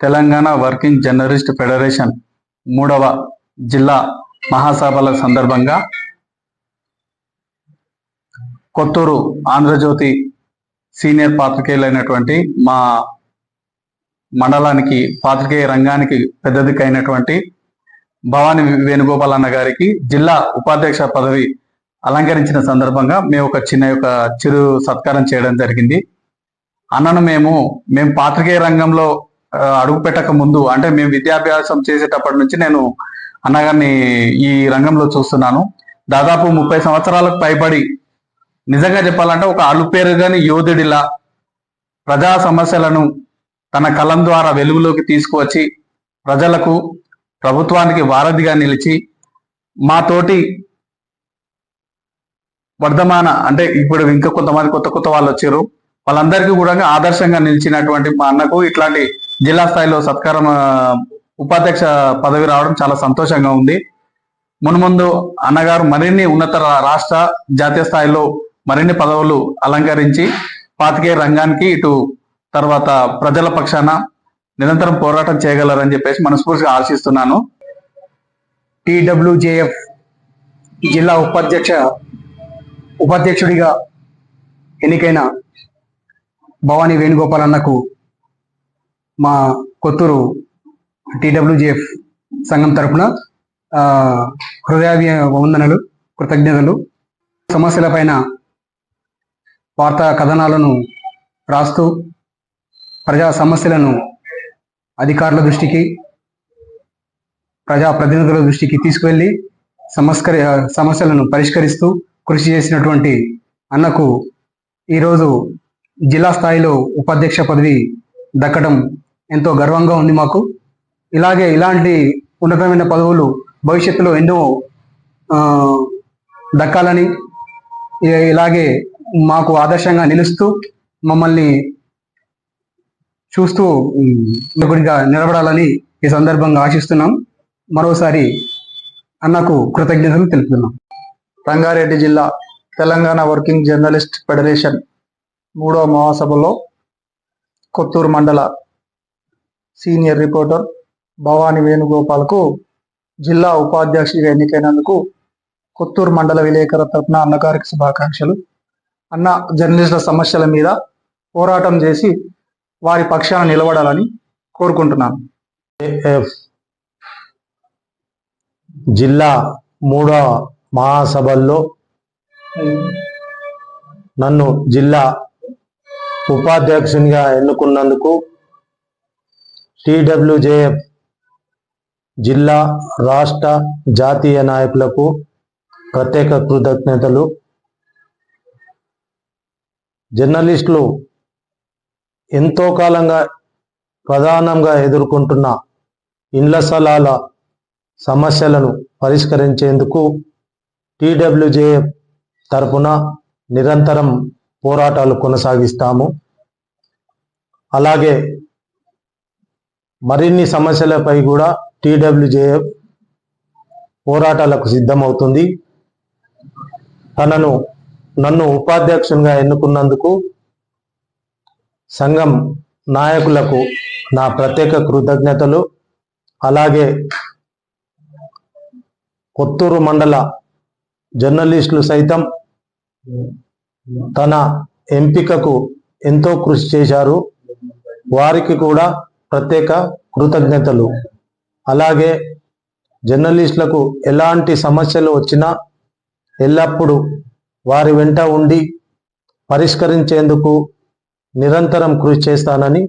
Telangana working journalist federation మూడవ జిల్లా మహాసభల సందర్భంగా కొత్తూరు ఆంధ్రజ్యోతి సీనియర్ పాత్రికేయులైనటువంటి మా మండలానికి పాత్రికేయ రంగానికి పెద్దదికైనటువంటి భవాని వేణుగోపాల్ అన్న గారికి జిల్లా ఉపాధ్యక్ష పదవి అలంకరించిన సందర్భంగా మేము ఒక చిన్న యొక్క చిరు సత్కారం చేయడం జరిగింది. అన్నను మేము మేము పాత్రికేయ రంగంలో అడుగు పెట్టక ముందు అంటే మేము విద్యాభ్యాసం చేసేటప్పటి నుంచి నేను అన్నగారిని ఈ రంగంలో చూస్తున్నాను. దాదాపు ముప్పై సంవత్సరాలకు పైబడి నిజంగా చెప్పాలంటే ఒక అలుపేరుగాని యోధుడిలా ప్రజా సమస్యలను తన కలం ద్వారా వెలుగులోకి తీసుకువచ్చి ప్రజలకు ప్రభుత్వానికి వారధిగా నిలిచి మా తోటి వర్ధమాన అంటే ఇప్పుడు ఇంకా కొంతమంది కొత్త కొత్త వాళ్ళు వచ్చారు. వాళ్ళందరికీ కూడా ఆదర్శంగా నిలిచినటువంటి మా అన్నకు ఇట్లాంటి జిల్లా స్థాయిలో సత్కారం ఉపాధ్యక్ష పదవి రావడం చాలా సంతోషంగా ఉంది. మున్ముందు అన్నగారు మరిన్ని ఉన్నత రాష్ట్ర జాతీయ స్థాయిలో మరిన్ని పదవులు అలంకరించి పాతికే రంగానికి ఇటు తర్వాత ప్రజల పక్షాన నిరంతరం పోరాటం చేయగలరని చెప్పేసి మనస్ఫూర్తిగా ఆశిస్తున్నాను. టిడబ్ల్యూజేఎఫ్ జిల్లా ఉపాధ్యక్ష ఉపాధ్యక్షుడిగా ఎన్నికైన భవానీ వేణుగోపాల్ అన్నకు మా కొత్తూరు టిడబ్ల్యూజేఎఫ్ సంఘం తరపున హృదయాభి వందనలు కృతజ్ఞతలు. సమస్యలపైన వార్తా కథనాలను రాస్తూ ప్రజా సమస్యలను అధికారుల దృష్టికి ప్రజా ప్రతినిధుల దృష్టికి తీసుకువెళ్ళి సమస్కరి సమస్యలను పరిష్కరిస్తూ కృషి చేసినటువంటి అన్నకు ఈరోజు జిల్లా స్థాయిలో ఉపాధ్యక్ష పదవి దక్కడం ఎంతో గర్వంగా ఉంది మాకు. ఇలాగే ఇలాంటి ఉన్నతమైన పదవులు భవిష్యత్తులో ఎన్నో దక్కాలని ఇలాగే మాకు ఆదర్శంగా నిలుస్తూ మమ్మల్ని చూస్తూ గుడిగా నిలబడాలని ఈ సందర్భంగా ఆశిస్తున్నాం. మరోసారి అన్నకు కృతజ్ఞతలు తెలుపుతున్నాం. రంగారెడ్డి జిల్లా తెలంగాణ వర్కింగ్ జర్నలిస్ట్ ఫెడరేషన్ మూడవ మహాసభలో కొత్తూరు మండల సీనియర్ రిపోర్టర్ భవాని వేణుగోపాల్కు జిల్లా ఉపాధ్యక్షుడిగా ఎన్నికైనందుకు కొత్తూరు మండల విలేకరుల తరపున అన్నగారికి శుభాకాంక్షలు. అన్న జర్నలిస్టుల సమస్యల మీద పోరాటం చేసి వారి పక్షాన నిలబడాలని కోరుకుంటున్నాను. ఎఫ్ జిల్లా మూడో మహాసభల్లో నన్ను జిల్లా ఉపాధ్యక్షునిగా ఎన్నుకున్నందుకు టిడబ్ల్యూజేఎఫ్ జిల్లా రాష్ట్ర జాతీయ నాయకులకు ప్రత్యేక కృతజ్ఞతలు. జర్నలిస్టులు ఎంతో కాలంగా ప్రధానంగా ఎదుర్కొంటున్న ఇండ్ల స్థలాల సమస్యలను పరిష్కరించేందుకు టిడబ్ల్యూజేఎఫ్ తరపున నిరంతరం పోరాటాలు కొనసాగిస్తాము. అలాగే మరిన్ని సమస్యలపై కూడా టీడబ్ల్యూజేఎఫ్ పోరాటాలకు సిద్ధమవుతుంది. తనను నన్ను ఉపాధ్యక్షునిగా ఎన్నుకున్నందుకు సంఘం నాయకులకు నా ప్రత్యేక కృతజ్ఞతలు. అలాగే కొత్తూరు మండల జర్నలిస్టులు సైతం తన ఎంపికకు ఎంతో కృషి చేశారు. వారికి కూడా ప్రత్యేక కృతజ్ఞతలు. అలాగే జర్నలిస్టులకు ఎలాంటి సమస్యలు వచ్చినా ఎల్లప్పుడూ వారి వెంట ఉండి పరిష్కరించేందుకు నిరంతరం కృషి చేస్తానని